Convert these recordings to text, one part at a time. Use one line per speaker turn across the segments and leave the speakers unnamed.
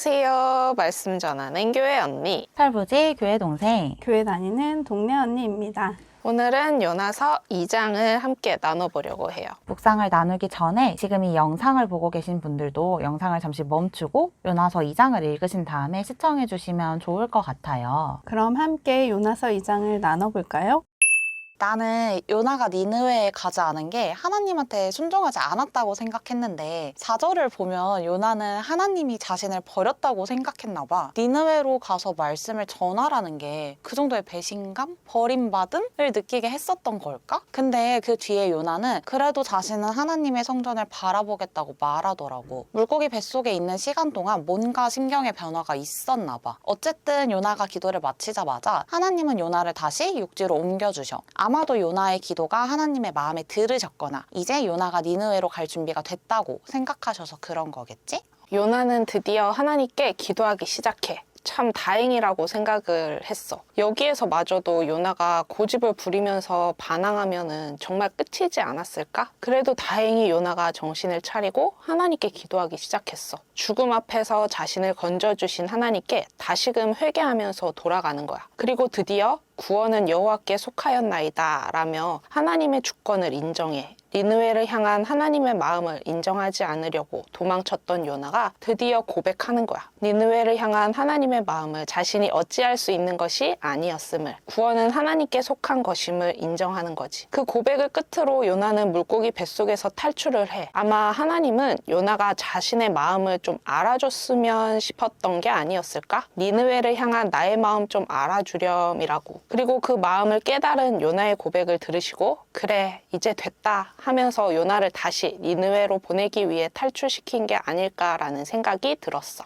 안녕하세요. 말씀 전하는 교회 언니.
철부지 교회 동생.
교회 다니는 동네 언니입니다.
오늘은 요나서 2장을 함께 나눠보려고 해요.
묵상을 나누기 전에 지금 이 영상을 보고 계신 분들도 영상을 잠시 멈추고 요나서 2장을 읽으신 다음에 시청해 주시면 좋을 것 같아요.
그럼 함께 요나서 2장을 나눠볼까요?
나는 요나가 니느웨에 가지 않은 게 하나님한테 순종하지 않았다고 생각했는데 4절을 보면 요나는 하나님이 자신을 버렸다고 생각했나 봐. 니느웨로 가서 말씀을 전하라는 게 그 정도의 배신감? 버림받음을 느끼게 했었던 걸까? 근데 그 뒤에 요나는 그래도 자신은 하나님의 성전을 바라보겠다고 말하더라고. 물고기 뱃속에 있는 시간 동안 뭔가 신경의 변화가 있었나 봐. 어쨌든 요나가 기도를 마치자마자 하나님은 요나를 다시 육지로 옮겨주셔. 아마도 요나의 기도가 하나님의 마음에 들으셨거나 이제 요나가 니느웨로 갈 준비가 됐다고 생각하셔서 그런 거겠지?
요나는 드디어 하나님께 기도하기 시작해. 참 다행이라고 생각을 했어. 여기에서 마저도 요나가 고집을 부리면서 반항하면은 정말 끝이지 않았을까? 그래도 다행히 요나가 정신을 차리고 하나님께 기도하기 시작했어. 죽음 앞에서 자신을 건져주신 하나님께 다시금 회개하면서 돌아가는 거야. 그리고 드디어 구원은 여호와께 속하였나이다 라며 하나님의 주권을 인정해 니느웨를 향한 하나님의 마음을 인정하지 않으려고 도망쳤던 요나가 드디어 고백하는 거야. 니느웨를 향한 하나님의 마음을 자신이 어찌할 수 있는 것이 아니었음을 구원은 하나님께 속한 것임을 인정하는 거지. 그 고백을 끝으로 요나는 물고기 뱃속에서 탈출을 해. 아마 하나님은 요나가 자신의 마음을 좀 알아줬으면 싶었던 게 아니었을까? 니느웨를 향한 나의 마음 좀 알아주렴이라고. 그리고 그 마음을 깨달은 요나의 고백을 들으시고 그래 이제 됐다 하면서 요나를 다시 니느웨로 보내기 위해 탈출시킨 게 아닐까라는 생각이 들었어.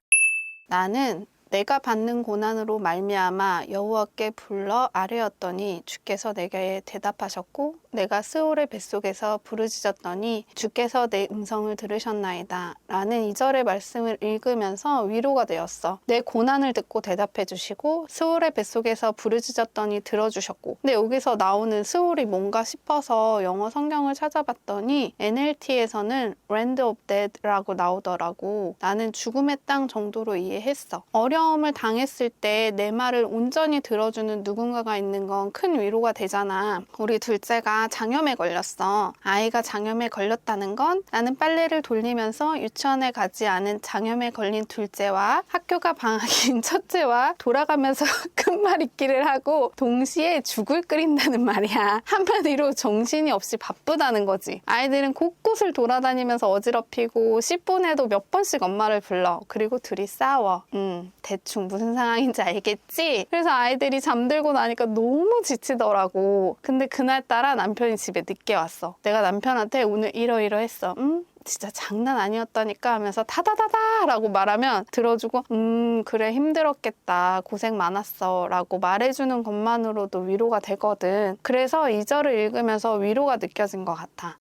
나는 내가 받는 고난으로 말미암아 여호와께 불러 아뢰었더니 주께서 내게 대답하셨고 내가 스올의 뱃속에서 부르짖었더니 주께서 내 음성을 들으셨나이다. 라는 이절의 말씀을 읽으면서 위로가 되었어. 내 고난을 듣고 대답해 주시고 스올의 뱃속에서 부르짖었더니 들어주셨고. 근데 여기서 나오는 스올이 뭔가 싶어서 영어 성경을 찾아봤더니 NLT에서는 Land of Dead라고 나오더라고. 나는 죽음의 땅 정도로 이해했어. 어려움을 당했을 때 내 말을 온전히 들어주는 누군가가 있는 건 큰 위로가 되잖아. 우리 둘째가 장염에 걸렸어. 아이가 장염에 걸렸다는 건 나는 빨래를 돌리면서 유치원에 가지 않은 장염에 걸린 둘째와 학교가 방학인 첫째와 돌아가면서 끝말잇기를 하고 동시에 죽을 끓인다는 말이야. 한마디로 정신이 없이 바쁘다는 거지. 아이들은 곳곳을 돌아다니면서 어지럽히고 10분에도 몇 번씩 엄마를 불러. 그리고 둘이 싸워. 음, 대충 무슨 상황인지 알겠지? 그래서 아이들이 잠들고 나니까 너무 지치더라고. 근데 그날따라 남 편이 집에 늦게 왔어. 내가 남편한테 오늘 이러이러했어. 음? 진짜 장난 아니었다니까 하면서 타다다다 라고 말하면 들어주고 음 그래 힘들었겠다 고생 많았어 라고 말해주는 것만으로도 위로가 되거든 그래서 이 절을 읽으면서 위로가 느껴진 것 같아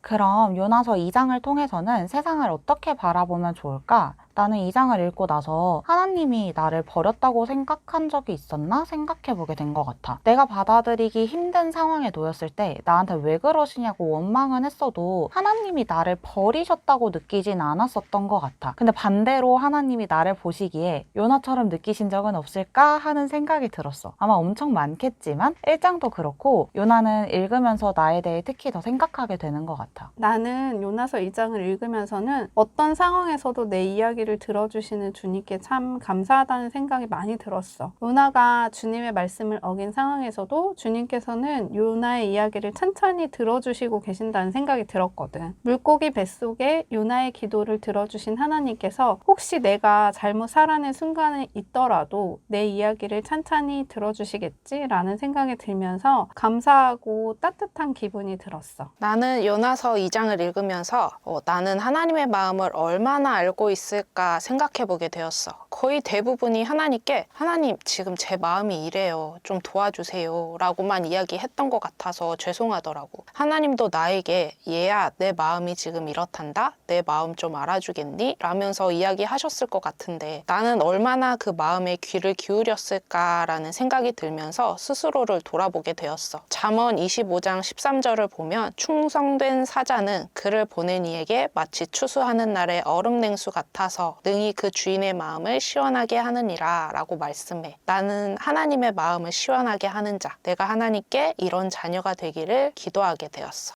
그럼 요나서 2장을 통해서는 세상을 어떻게 바라보면 좋을까? 나는 2장을 읽고 나서 하나님이 나를 버렸다고 생각한 적이 있었나 생각해 보게 된 것 같아. 내가 받아들이기 힘든 상황에 놓였을 때 나한테 왜 그러시냐고 원망은 했어도 하나님이 나를 버리셨다고 느끼진 않았었던 것 같아. 근데 반대로 하나님이 나를 보시기에 요나처럼 느끼신 적은 없을까 하는 생각이 들었어. 아마 엄청 많겠지만 1장도 그렇고 요나는 읽으면서 나에 대해 특히 더 생각하게 되는 것 같아.
나는 요나서 2장을 읽으면서는 어떤 상황에서도 내 이야기를 들어주시는 주님께 참 감사하다는 생각이 많이 들었어. 요나가 주님의 말씀을 어긴 상황에서도 주님께서는 요나의 이야기를 천천히 들어주시고 계신다는 생각이 들었거든. 물고기 뱃속에 요나의 기도를 들어주신 하나님께서 혹시 내가 잘못 살아낸 순간에 있더라도 내 이야기를 찬찬히 들어주시겠지라는 생각이 들면서 감사하고 따뜻한 기분이 들었어.
나는 요나서 2장을 읽으면서 어, 나는 하나님의 마음을 얼마나 알고 있을까 생각해 보게 되었어. 거의 대부분이 하나님께 하나님 지금 제 마음이 이래요. 좀 도와주세요. 라고만 이야기했던 것 같아서 죄송하더라고. 하나님도 나에게 얘야 내 마음이 지금 이렇단다. 내 마음 좀 알아주겠니? 라면서 이야기하셨을 것 같은데 나는 얼마나 그 마음에 귀를 기울였을까라는 생각이 들면서 스스로를 돌아보게 되었어. 잠언 25장 13절을 보면 충성된 사자는 그를 보낸 이에게 마치 추수하는 날의 얼음 냉수 같아서 되어서 능히 그 주인의 마음을 시원하게 하느니라 라고 말씀해. 나는 하나님의 마음을 시원하게 하는 자, 내가 하나님께 이런 자녀가 되기를 기도하게 되었어.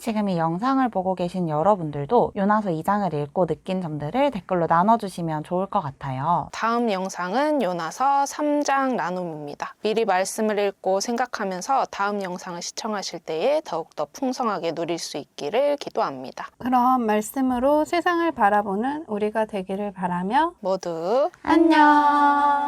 지금 이 영상을 보고 계신 여러분들도 요나서 2장을 읽고 느낀 점들을 댓글로 나눠주시면 좋을 것 같아요.
다음 영상은 요나서 3장 나눔입니다. 미리 말씀을 읽고 생각하면서 다음 영상을 시청하실 때에 더욱더 풍성하게 누릴 수 있기를 기도합니다.
그럼 말씀으로 세상을 바라보는 우리가 되기를 바라며
모두
안녕!